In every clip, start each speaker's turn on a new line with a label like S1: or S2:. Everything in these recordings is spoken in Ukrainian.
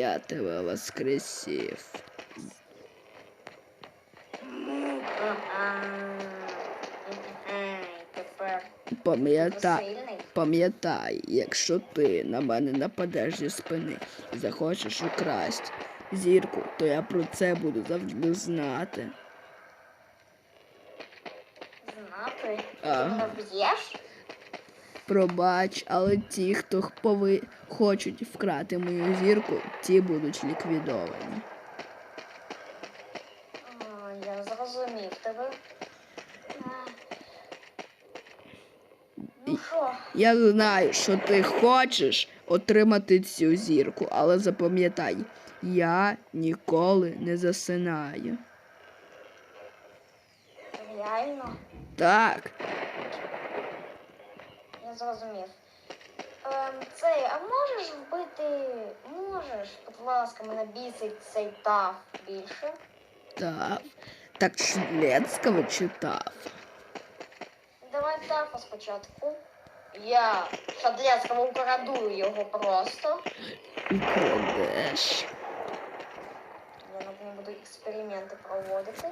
S1: Я тебе воскресив. Пам'ятай, пам'ятай, якщо ти на мене нападеш зі спини і захочеш украсть зірку, то я про це буду завжди знати.
S2: Знати. Ти мене б'єш?
S1: Пробач, але ті, хто пови... хочуть вкрати мою зірку, ті будуть ліквідовані.
S2: А, Я зрозумів тебе. Ну що,
S1: Я знаю, що ти хочеш отримати цю зірку, але запам'ятай, я ніколи не засинаю.
S2: реально?
S1: Так,
S2: зрозумів. Ем, цей, а можеш вбити. Можеш, будь ласка, мене бісить цей таф більше.
S1: так. Так Шлецького читав.
S2: Давай тафа спочатку. Я Шадлецького украду його просто.
S1: Украдеш.
S2: Я над ним буду експерименти проводити.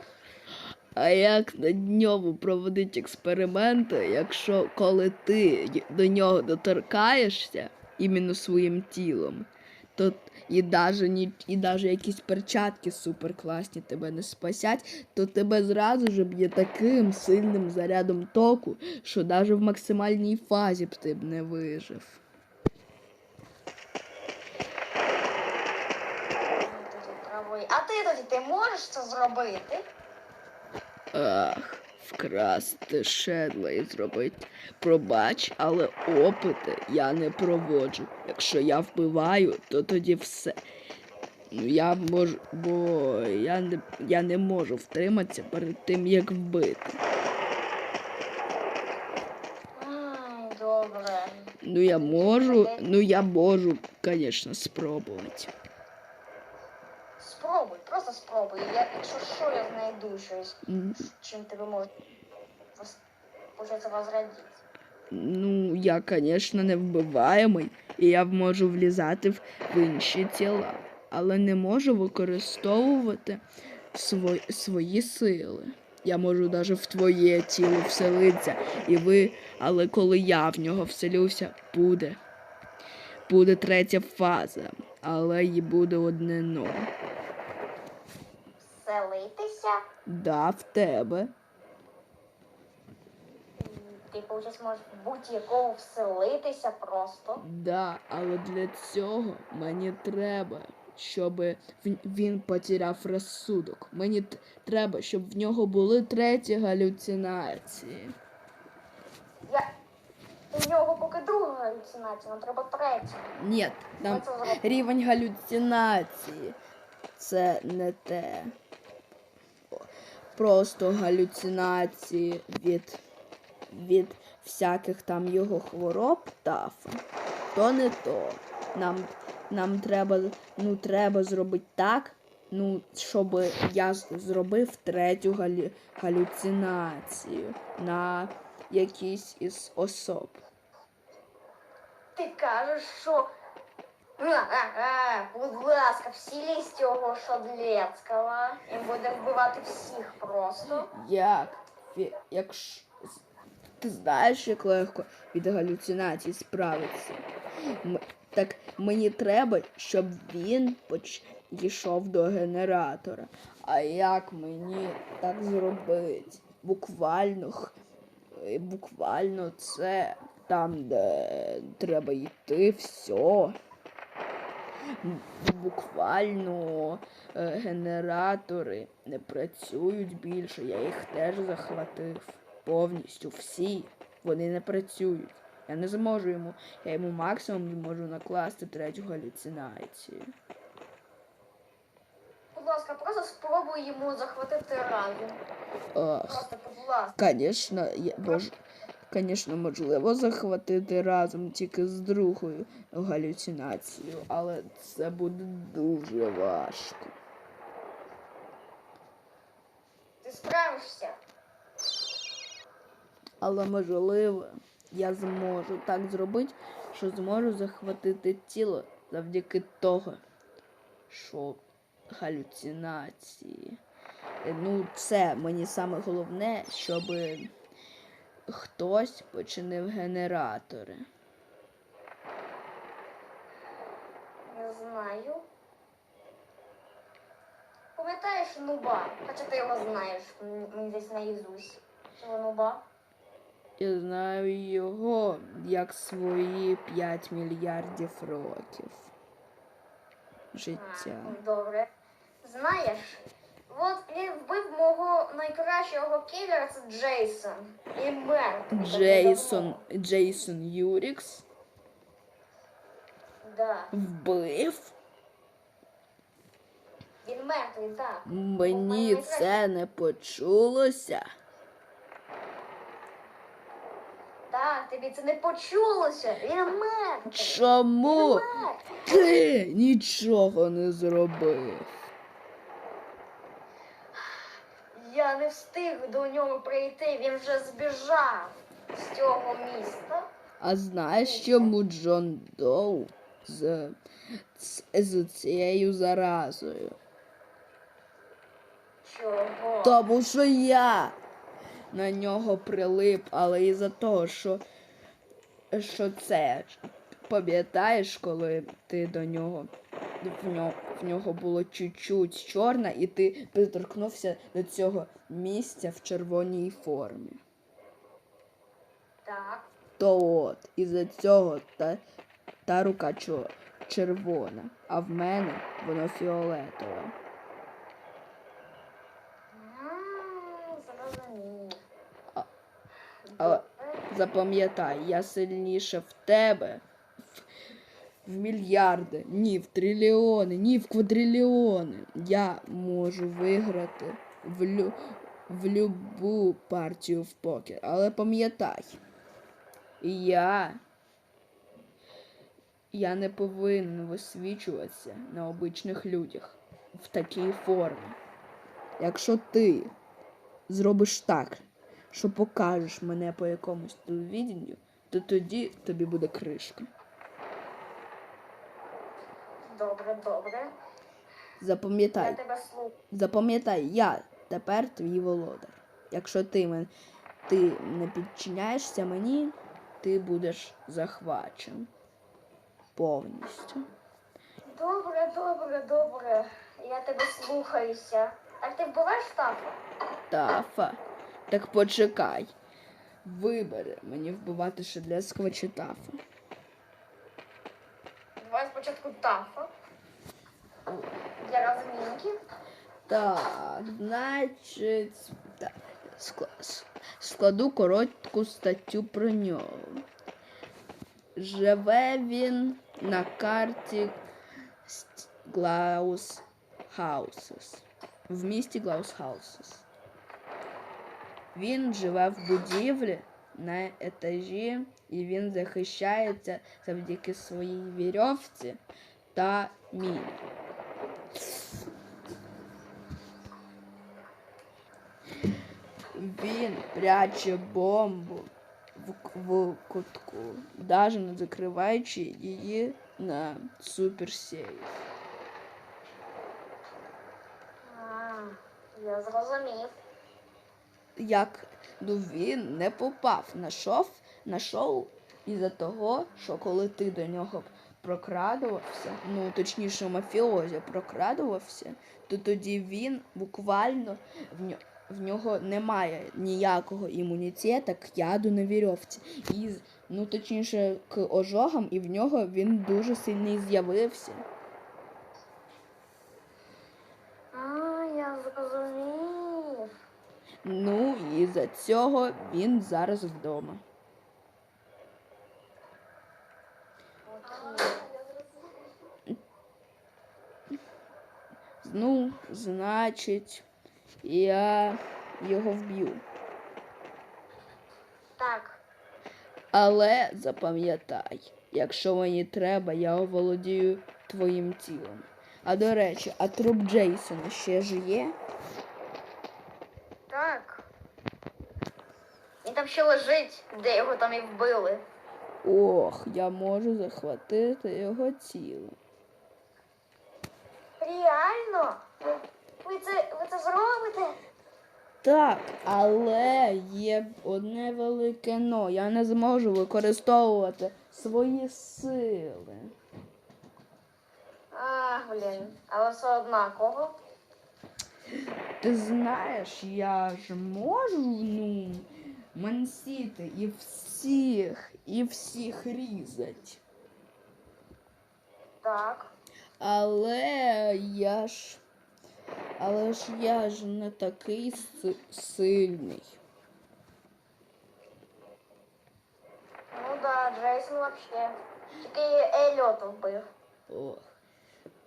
S1: А як над ньому проводить експерименти, якщо коли ти до нього доторкаєшся іменно своїм тілом, то і ні, і даже якісь перчатки суперкласні тебе не спасять, то тебе зразу ж б'є таким сильним зарядом току, що даже в максимальній фазі б ти б не вижив.
S2: А ти тоді ти можеш це зробити?
S1: Ах, вкрасти шедла і зробити. Пробач, але опити я не проводжу. Якщо я вбиваю, то тоді все. Ну, я можу, бо я не, я не можу втриматися перед тим, як вбити.
S2: Добре.
S1: Ну я можу, ну я можу, звісно, спробувати.
S2: Просто спробуй. Я, якщо що, я знайду щось, чим тебе може вос- почати.
S1: Ну, я, звісно, не вбиваємий, і я можу влізати в інші тіла, але не можу використовувати свої, свої сили. Я можу навіть в твоє тіло вселитися, і ви, але коли я в нього вселюся, буде. Буде третя фаза, але і буде одне но.
S2: Вселитися.
S1: Да, в тебе.
S2: Ти, виходить, можеш будь-якого вселитися просто.
S1: Да, але для цього мені треба, щоб він потеряв розсудок. Мені треба, щоб в нього були треті галюцинації.
S2: Я... У нього поки друга галюцинація, нам треба третя.
S1: Ні, там рівень галюцинації. Це не те. Просто галюцинації від, від всяких там його хвороб тафа. То не то. Нам, нам треба, ну, треба зробити так, ну, щоб я зробив третю галю, галюцинацію на якійсь із особ.
S2: Ти кажеш, що. Будь ласка, вселись цього Шадлецького. І буде вбивати всіх просто.
S1: Як? Фі- Якщо ти знаєш, як легко від галюцинацій справитися. М- Так мені треба, щоб він поч... йшов до генератора. А як мені так зробити? Буквально, е, буквально це там, де треба йти, все. Буквально е, генератори не працюють більше. Я їх теж захватив. Повністю всі. Вони не працюють. Я не зможу йому. Я йому максимум зможу накласти третю галюцинацію.
S2: Будь ласка, просто спробуй йому захватити разум. Просто, будь ласка.
S1: звісно, я бож. Звісно, можливо захватити разом тільки з другою галюцинацією, але це буде дуже важко.
S2: Ти справишся.
S1: Але можливо, я зможу так зробити, що зможу захватити тіло завдяки того, що галюцинації. Е, Ну, це мені саме головне, щоб хтось починив генератори.
S2: Не знаю. Пам'ятаєш Нуба? Хоча ти його знаєш, мені десь наїзусь. Цього Нуба.
S1: Я знаю його як свої 5 мільярдів років. Життя.
S2: А, Добре. Знаєш, от він вбив мого найкращого кілера, це Джейсон. І мертвий.
S1: Джейсон, Джейсон Юрікс
S2: Да.
S1: вбив.
S2: Він мертвий, так.
S1: Мені це не почулося.
S2: Так, тобі це не почулося. Він мертвий.
S1: Чому
S2: Мертвий.
S1: ти нічого не зробив?
S2: Я не встиг до нього прийти, він вже збіжав з цього міста.
S1: А знаєш, чому Джон Доу з, з, з цією заразою?
S2: Чого?
S1: Тому що я на нього прилип, але із-за того, що, що це. Пам'ятаєш, коли ти до нього в нього, в нього було чуть-чуть чорне, і ти приторкнувся до цього місця в червоній формі.
S2: Так.
S1: То от, із-за цього та, та рука червона, а в мене воно фіолетове. А- але- Запам'ятай, я сильніше в тебе в, мільярди, ні в трильйони, ні в квадрильйони. Я можу виграти в, лю, в любу партію в покер. Але пам'ятай, я, я не повинен висвічуватися на обичних людях в такій формі. Якщо ти зробиш так, що покажеш мене по якомусь телевіденню, то тоді тобі буде кришка.
S2: Добре, добре. Я
S1: Запам'ятай,
S2: тебе слухаю.
S1: запам'ятай, я тепер твій володар. Якщо ти, мен, ти не підчиняєшся мені, ти будеш захвачен повністю.
S2: Добре, добре, добре. Я тебе слухаюся. Так ти вбиваєш Тафа?
S1: Тафа. Так почекай. Вибери мені вбивати Шедлецького чи тафа.
S2: Давай спочатку Тафа. Для розмінки.
S1: Так, значить, так, складу коротку статтю про нього. Живе він на карті Глаус Хаусес. В місті Глаус Хаусес. Він живе в будівлі на етажі, і він захищається завдяки своїй вірьовці та міні. Він пряче бомбу в, в кутку, навіть не закриваючи її на суперсейф.
S2: А, я зрозумів.
S1: Як ну він не попав на шов, на шоу із-за того, що коли ти до нього прокрадувався, ну точніше мафіозі прокрадувався, то тоді він буквально в, ньо- в нього немає ніякого імунітету к яду на вірьовці. І, ну точніше, к ожогам, і в нього він дуже сильний з'явився. Ну і за цього він зараз вдома.
S2: Окей.
S1: Ну, значить, я його вб'ю.
S2: Так.
S1: Але запам'ятай, якщо мені треба, я оволодію твоїм тілом. А до речі, а труп Джейсона ще ж є?
S2: Так. Він там ще лежить, де його там і вбили.
S1: Ох, я можу захватити його тіло.
S2: Реально? Ви, це, ви це зробите?
S1: Так, але є одне велике но. Я не зможу використовувати свої сили.
S2: Ах, блін, але все однаково.
S1: Ти знаєш, я ж можу ну, мансіти і всіх, і всіх різать.
S2: Так.
S1: Але я ж. Але ж я ж не такий си- сильний.
S2: Ну да, Джейсон вообще. Тільки Ельот вбив.
S1: Ох.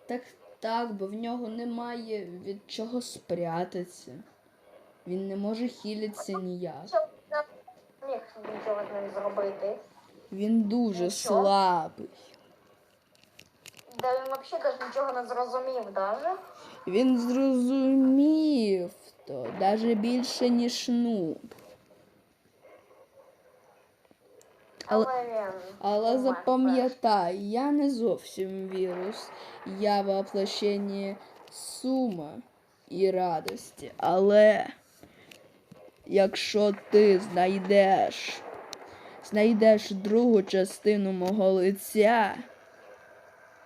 S1: Так, так, бо в нього немає від чого спрятатися. Він не може хілитися ніяк.
S2: Не міг нічого ним зробити.
S1: Він дуже
S2: що?
S1: слабий.
S2: Да він взагалі каже, нічого не зрозумів даже.
S1: Він зрозумів то навіть більше, ніж нуб. Але-
S2: Але.
S1: Але запам'ятай, я не зовсім вірус. Я воплощення сума і радості. Але якщо ти знайдеш, знайдеш другу частину мого лиця,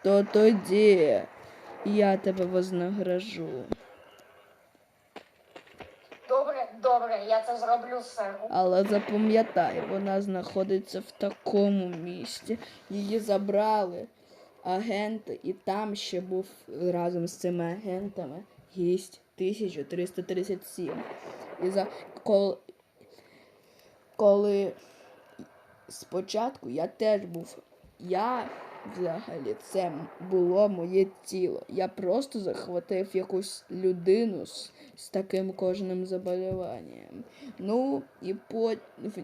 S1: то тоді я тебе вознагражу.
S2: Добре, добре, я це зроблю, сер.
S1: Але запам'ятай, вона знаходиться в такому місці. Її забрали агенти, і там ще був разом з цими агентами гість 1337. І за коли, коли спочатку я теж був. Я взагалі це було моє тіло. Я просто захватив якусь людину з, з таким кожним заболіванням. Ну, і по в-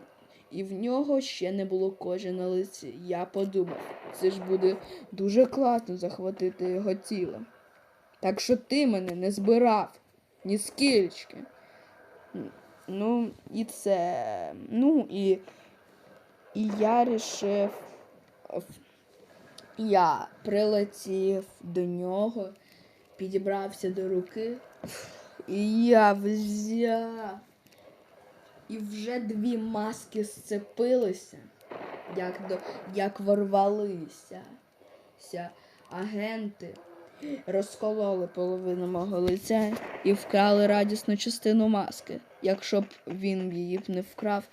S1: і в нього ще не було кожи на лиці. Я подумав, це ж буде дуже класно захватити його тіло. Так що ти мене не збирав ні скільки. Ну, і це. Ну і. І я рішив. Я прилетів до нього, підібрався до руки, і я взяв. І вже дві маски сцепилися, як, до, як ворвалися. Агенти розкололи половину мого лиця і вкрали радісну частину маски. Якщо б він її б не вкрав,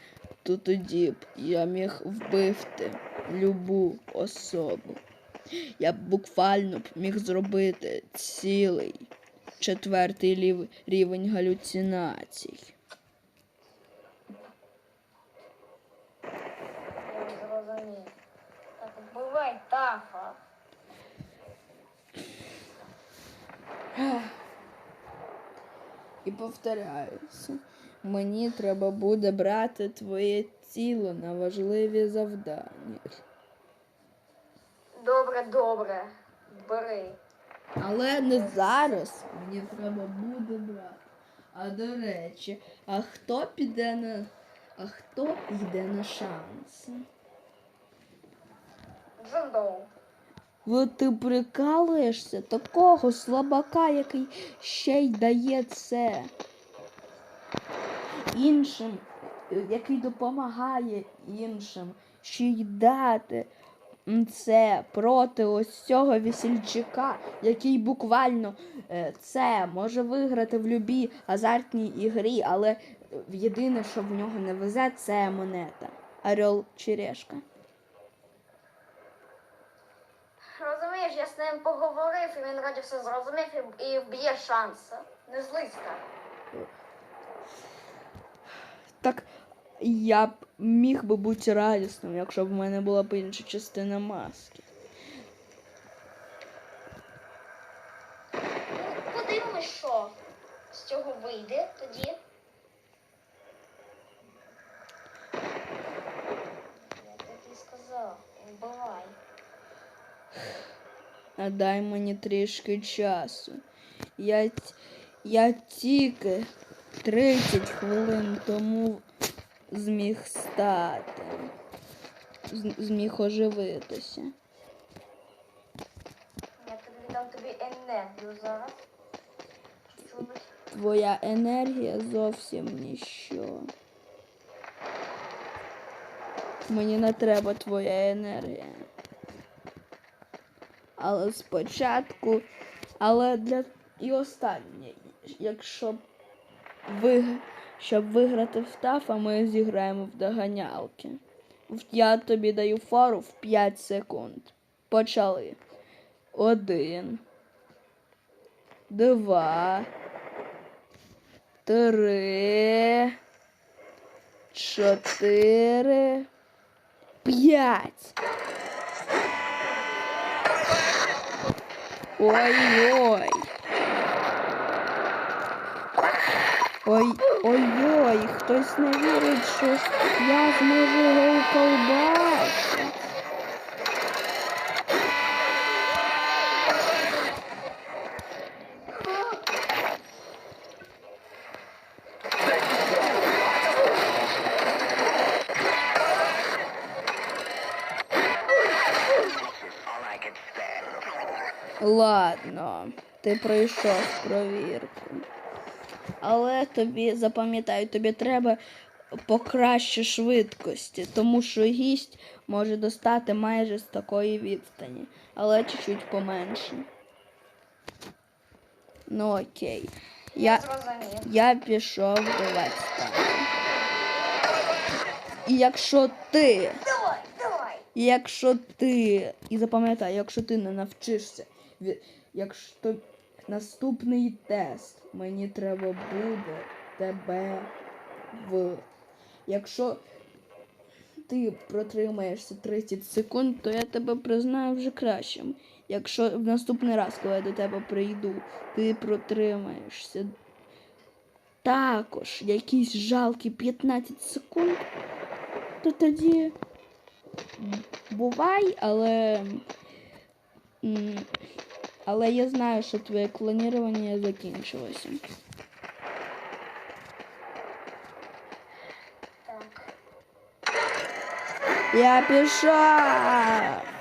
S1: то тоді б я міг вбивти любу особу. Я буквально б міг зробити цілий четвертий рівень галюцинацій.
S2: Так, вбивай тафа.
S1: І повторяюся, мені треба буде брати твоє тіло на важливі завдання.
S2: Добре, добре. Бери.
S1: Але не зараз мені треба буде брати. А до речі, а хто піде на. А хто йде на шанси?
S2: Джиндоу.
S1: Вот ти прикалуєшся такого слабака, який ще й дає це іншим, який допомагає іншим, ще й дати це проти ось цього весільчака, який буквально е, це може виграти в любій азартній ігрі, але е, єдине, що в нього не везе, це монета. Орел чи решка.
S2: Розумієш, я з ним поговорив, і він раді все зрозумів і, вб'є шанси. Не злися.
S1: Так я б міг би бути радісним, якщо б в мене була б інша частина маски.
S2: Ну, подивимось, що з цього вийде тоді. Я тобі сказав, вбивай.
S1: А дай мені трішки часу. Я, я тільки 30 хвилин тому зміг стати. Зміг оживитися.
S2: Я тобі дам тобі енергію зараз.
S1: Твоя енергія зовсім ніщо. Мені не треба твоя енергія. Але спочатку, але для і останнє, якщо ви, щоб виграти в тафа, ми зіграємо в доганялки. Я тобі даю фору в 5 секунд. Почали. Один. Два. Три. Чотири. П'ять. Ой-ой. Ой, ой-ой, хтось не вірить, що я зможу його уколбасити. Ладно, ти пройшов провірку. Але тобі, запам'ятай, тобі треба покраще швидкості, тому що гість може достати майже з такої відстані, але чуть-чуть поменше. Ну окей. Я, я пішов до Летста. І якщо ти. І якщо ти, і запам'ятай, якщо ти не навчишся, якщо наступний тест мені треба буде тебе в. Якщо ти протримаєшся 30 секунд, то я тебе признаю вже кращим. Якщо в наступний раз, коли я до тебе прийду, ти протримаєшся також якісь жалкі 15 секунд, то тоді бувай, але. Але я знаю, що твоє клонування закінчилося.
S2: Так.
S1: Я пішов!